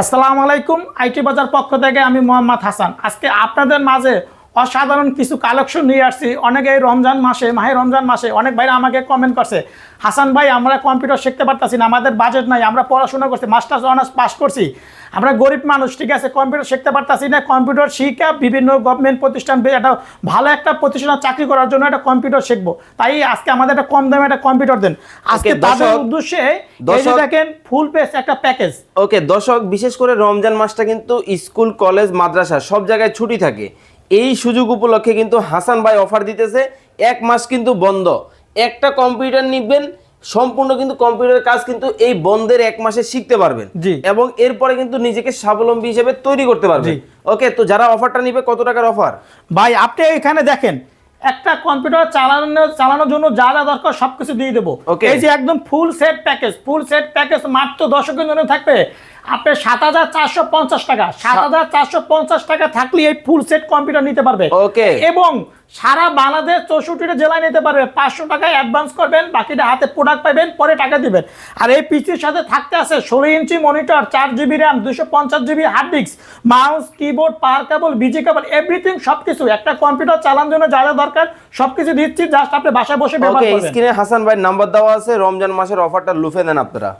আসসালামু আলাইকুম আইটি বাজার পক্ষ থেকে আমি মোহাম্মদ হাসান। আজকে আপনাদের মাঝে অসাধারণ কিছু কালেকশন নিয়ে আসছি। অনেকে রমজান মাসে মাহে রমজান মাসে অনেক ভাইরা আমাকে কমেন্ট করছে হাসান ভাই আমরা কম্পিউটার শিখতে পারতাছি না আমাদের বাজেট নাই আমরা পড়াশোনা করছি মাস্টার্স অনার্স পাস করছি আমরা গরিব মানুষ ঠিক আছে কম্পিউটার শিখতে পারতাছি না কম্পিউটার শিখে বিভিন্ন গভর্নমেন্ট প্রতিষ্ঠান একটা ভালো একটা প্রতিষ্ঠানে চাকরি করার জন্য একটা কম্পিউটার শিখব। তাই আজকে আমাদের একটা কম দামে একটা কম্পিউটার দেন। আজকে তাদের উদ্দেশ্যে দেখেন ফুল পেজ একটা প্যাকেজ ওকে দর্শক বিশেষ করে রমজান মাসটা কিন্তু স্কুল কলেজ মাদ্রাসা সব জায়গায় ছুটি থাকে। এই সুযোগ উপলক্ষে কিন্তু হাসান ভাই অফার দিতেছে। এক মাস কিন্তু বন্ধ। একটা কম্পিউটার নিবেন সম্পূর্ণ কিন্তু কম্পিউটারের কাজ কিন্তু এই বন্ধের এক মাসে শিখতে পারবেন। এবং এরপরে কিন্তু নিজেকে স্বাবলম্বী হিসেবে তৈরি করতে পারবেন। ওকে তো যারা অফারটা নিবে কত টাকার অফার ভাই আপনি এখানে দেখেন একটা কম্পিউটার চালানো চালানোর জন্য যা যা দরকার সবকিছু দিয়ে দেবো. এই যে একদম full set package full set package মাত্র দশকের জন্য থাকবে। আপনি সাত হাজার চারশো পঞ্চাশ টাকা সাত হাজার চারশো পঞ্চাশ টাকা থাকলে এই ফুল সেট কম্পিউটার নিতে পারবে। Okay. এবং সারা বাংলাদেশ চৌষট্টিটা জেলায় নিতে পারবে। পাঁচশো টাকায় অ্যাডভান্স করবেন বাকিটা হাতে প্রোডাক্ট পাবেন পরে টাকা দিবেন। আর এই পিসির সাথে থাকতে আছে ষোলো ইঞ্চি মনিটর চার জিবি র্যাম দুশো পঞ্চাশ GB hard disk mouse keyboard power cable busy cable everything সবকিছু। একটা কম্পিউটার চালানোর জন্য যা যা দরকার সবকিছু দিচ্ছি জাস্ট আপনি বাসায় বসে ব্যবহার ওকে করবেন। স্ক্রিনে হাসান ভাই নাম্বার দেওয়া আছে রমজান মাসের অফারটা লুফে নেন আপনারা।